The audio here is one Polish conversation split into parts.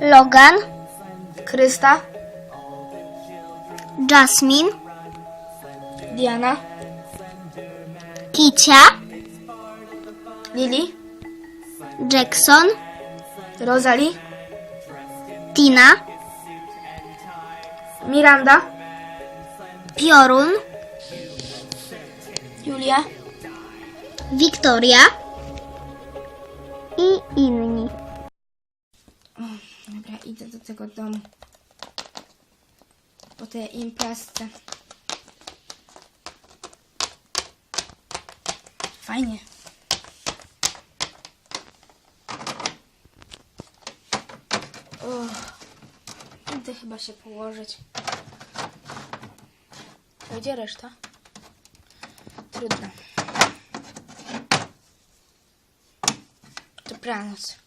Logan, Krysta, Jasmine, Diana, Kicia, Lili, Jackson, Rosalie, Tina, Miranda, Piorun, Julia, Wiktoria i inni. Idę do tego domu. Po tej imprezce. Fajnie. Uff, idę chyba się położyć. Gdzie reszta? Trudno. Dobranoc.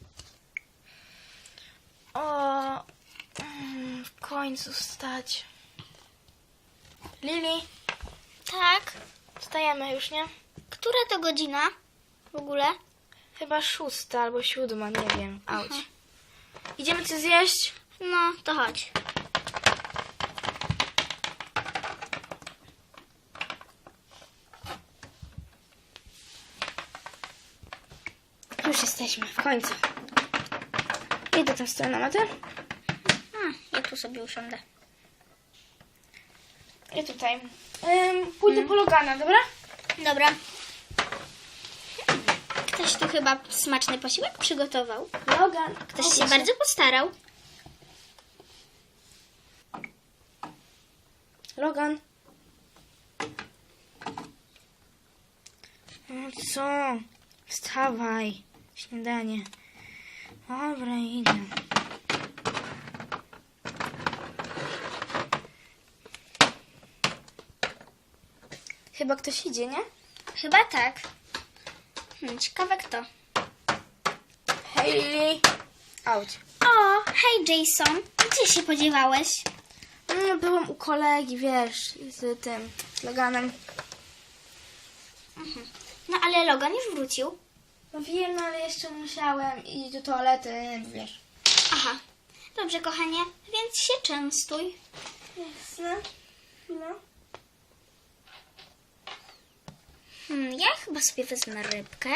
O, mm, w końcu wstać. Lili, Tak? wstajemy już, nie? Która to godzina w ogóle? Chyba szósta albo siódma, nie wiem. Auć. Idziemy coś zjeść? No, to chodź. Już jesteśmy, w końcu. Idę tam stronę, a ty? A, ja tu sobie usiądę. I tutaj. Ym, pójdę po Logana, dobra? Dobra. Ktoś tu chyba smaczny posiłek przygotował. Logan. Ktoś się bardzo postarał. Logan. No co? Wstawaj. Śniadanie. Dobra, idę. Chyba ktoś idzie, nie? Chyba tak. Hmm, ciekawe kto. Hej. Auć. O, hej Jason. Gdzie się podziewałeś? No, byłam u kolegi, wiesz, z tym, Loganem. No ale Logan już wrócił. No wiem, no, ale jeszcze musiałem iść do toalety, wiesz. Aha. Dobrze, kochanie, więc się częstuj. Jasne. No. Hmm, ja chyba sobie wezmę rybkę.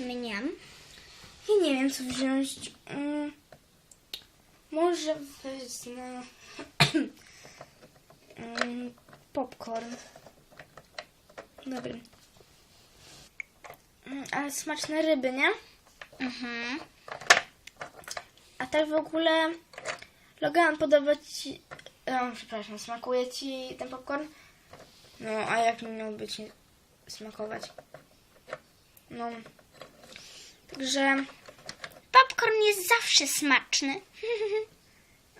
Mniam. Ja nie wiem, co wziąć. Mm, może wezmę mm, popcorn. Dobry. Mm, ale smaczne ryby, nie? Mhm. A tak w ogóle Logan, podoba ci... O, przepraszam, smakuje ci ten popcorn? No, a jak mi miałby ci smakować? No. Także... Popcorn jest zawsze smaczny.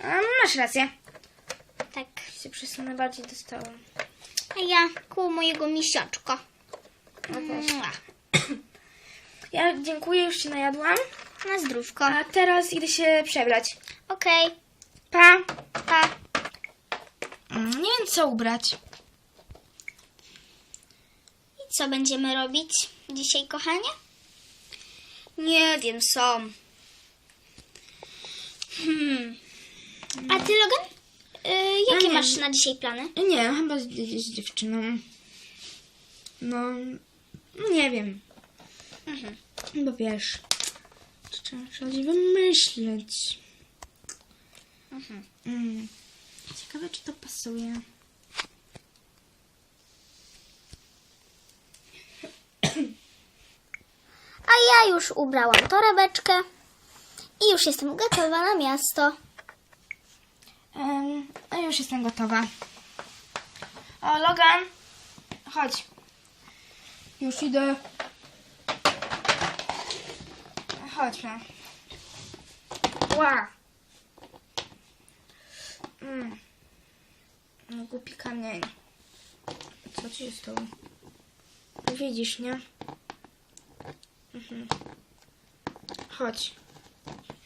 A, masz rację. tak. Się przesunę bardziej do stołu. A ja koło mojego misiaczka. No. Ja dziękuję, już się najadłam. Na zdrówko. A teraz idę się przebrać. Okej. Pa! Pa. Mm, Nie wiem, co ubrać. I co będziemy robić dzisiaj, kochanie? Nie wiem, sam. Hmm. A ty, Logan? Y, jakie nie masz na dzisiaj plany? Nie, chyba z, z dziewczyną. No, no nie wiem. Mhm. Bo wiesz, trzeba coś wymyśleć. Mhm. Mm. Ciekawe, czy to pasuje. A ja już ubrałam torebeczkę i już jestem gotowa na miasto. A już jestem gotowa. O, Logan, chodź. Już idę. Chodźmy. Ła. Mm. No, głupi kamień. Co ci się stało? Widzisz, nie? Mhm. Chodź.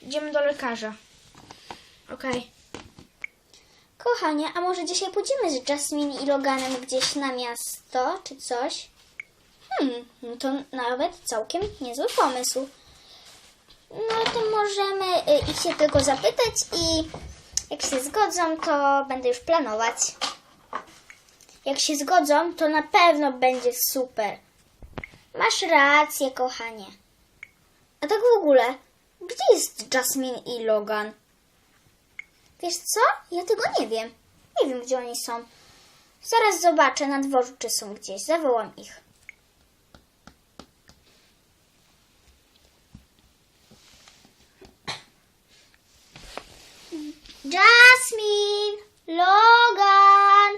Idziemy do lekarza. Okej. Kochanie, a może dzisiaj pójdziemy z Jasmine i Loganem gdzieś na miasto, czy coś? Hmm, no to nawet całkiem niezły pomysł. No to może możemy y, ich się tylko zapytać i jak się zgodzą, to będę już planować. Jak się zgodzą, to na pewno będzie super. Masz rację, kochanie. A tak w ogóle, gdzie jest Jasmine i Logan? Wiesz co? Ja tego nie wiem. Nie wiem, gdzie oni są. Zaraz zobaczę na dworzu, czy są gdzieś. Zawołam ich. Jasmine! Logan!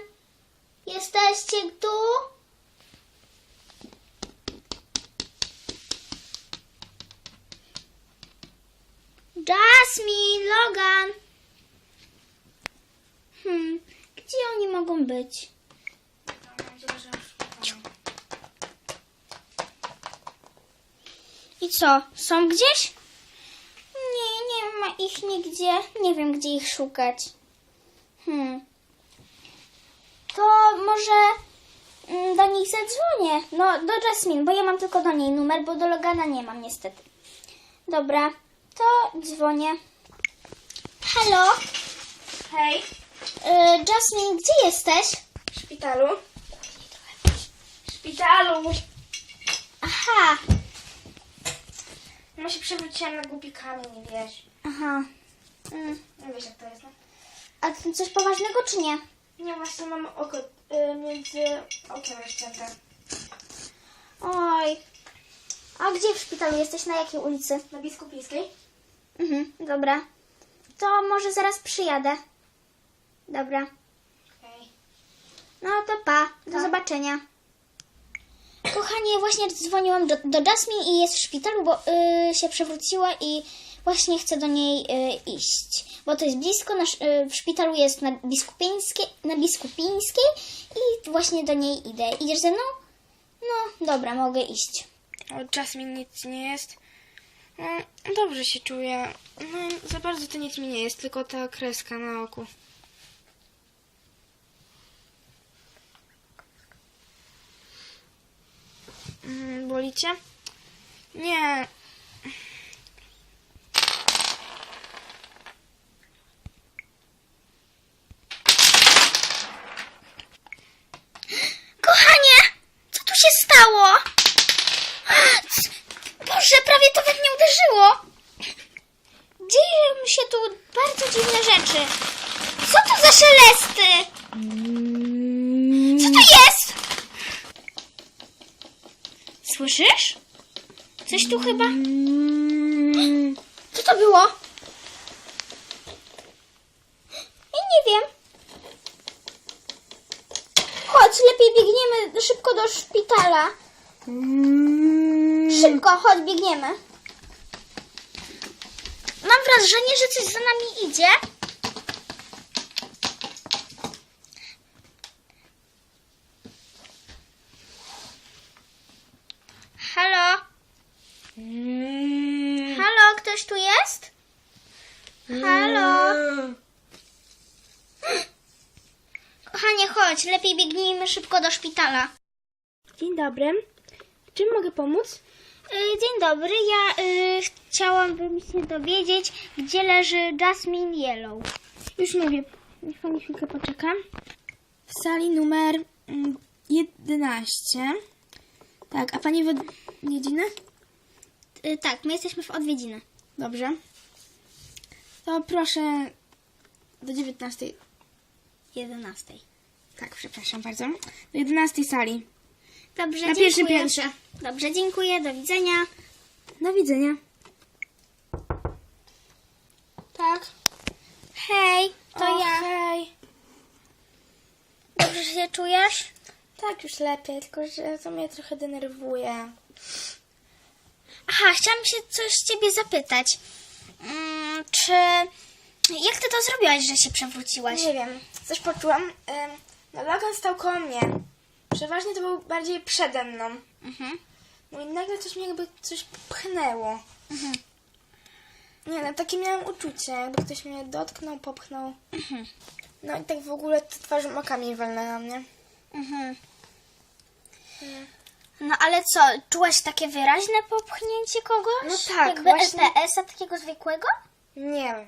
Jesteście tu? Jasmine! Logan! Hmm, gdzie oni mogą być? I co, są gdzieś? Ma ich nigdzie. Nie wiem, gdzie ich szukać. Hmm. To może mm, do nich zadzwonię. No, do Jasmine, bo ja mam tylko do niej numer, bo do Logana nie mam niestety. Dobra, to dzwonię. Halo? Hej, Y, Jasmine, gdzie jesteś? w szpitalu. W szpitalu. Aha, No się przewróciłam na głupi kamień, wiesz. Aha. Mm. Nie wiesz jak to jest, no? A to coś poważnego czy nie? Nie, właśnie mam oko y, między okiem rozcięte. Oj. A gdzie w szpitalu jesteś? Na jakiej ulicy? Na Biskupińskiej? Mhm, dobra. To może zaraz przyjadę. Dobra. Okej. No to pa. Do Pa. zobaczenia. Kochanie, właśnie dzwoniłam do, do Jasmine i jest w szpitalu, bo y, się przewróciła i właśnie chcę do niej y, iść. Bo to jest blisko, y, w szpitalu jest na Biskupińskiej, na Biskupińskiej i właśnie do niej idę. Idziesz ze mną? No, dobra, mogę iść. O Jasmine nic nie jest. No, dobrze się czuję. No, za bardzo to nic mi nie jest, tylko ta kreska na oku. Mm, Boli cię? Nie. Kochanie, co tu się stało? C- Boże, prawie to we mnie uderzyło. Dzieją się tu bardzo Co to za szelesty? Co to jest? Słyszysz? Coś tu chyba... Co to było? Ja nie wiem. Chodź, lepiej biegniemy szybko do szpitala. Szybko, chodź, biegniemy. Mam wrażenie, że coś za nami idzie. Halo? Halo, ktoś tu jest? Halo? Kochanie, chodź, lepiej biegnijmy szybko do szpitala. Dzień dobry. Czym mogę pomóc? Y, Dzień dobry, ja y, chciałabym się dowiedzieć, gdzie leży Jasmine Yellow. Już mówię. Niech pani chwilkę poczeka. W sali numer mm, 11. Tak, a pani w odwiedziny? Y, tak, my jesteśmy w odwiedziny. Dobrze. To proszę do 19. 11. Tak, przepraszam bardzo. Do 11 sali. Dobrze, Na dziękuję. pierwszym piętrze. Dobrze, dziękuję, do widzenia. Do widzenia. Tak. Hej, to o, ja. Hej. Dobrze się czujesz? Tak, już lepiej, tylko że to mnie trochę denerwuje. Aha, chciałam się coś ciebie zapytać. Mm, czy... Jak ty to zrobiłaś, że się przewróciłaś? Nie wiem, coś poczułam. Ym, no Logan stał koło mnie. Przeważnie to był bardziej przede mną. Mhm. No i nagle coś mnie jakby coś pchnęło. Mhm. Nie no, takie miałam uczucie, jakby ktoś mnie dotknął, popchnął. No i tak w ogóle to twarzą okami walnęła mnie. Mhm. No ale co, czułaś takie wyraźne popchnięcie kogoś? No tak, Jakby właśnie- SPS-a takiego zwykłego? Nie.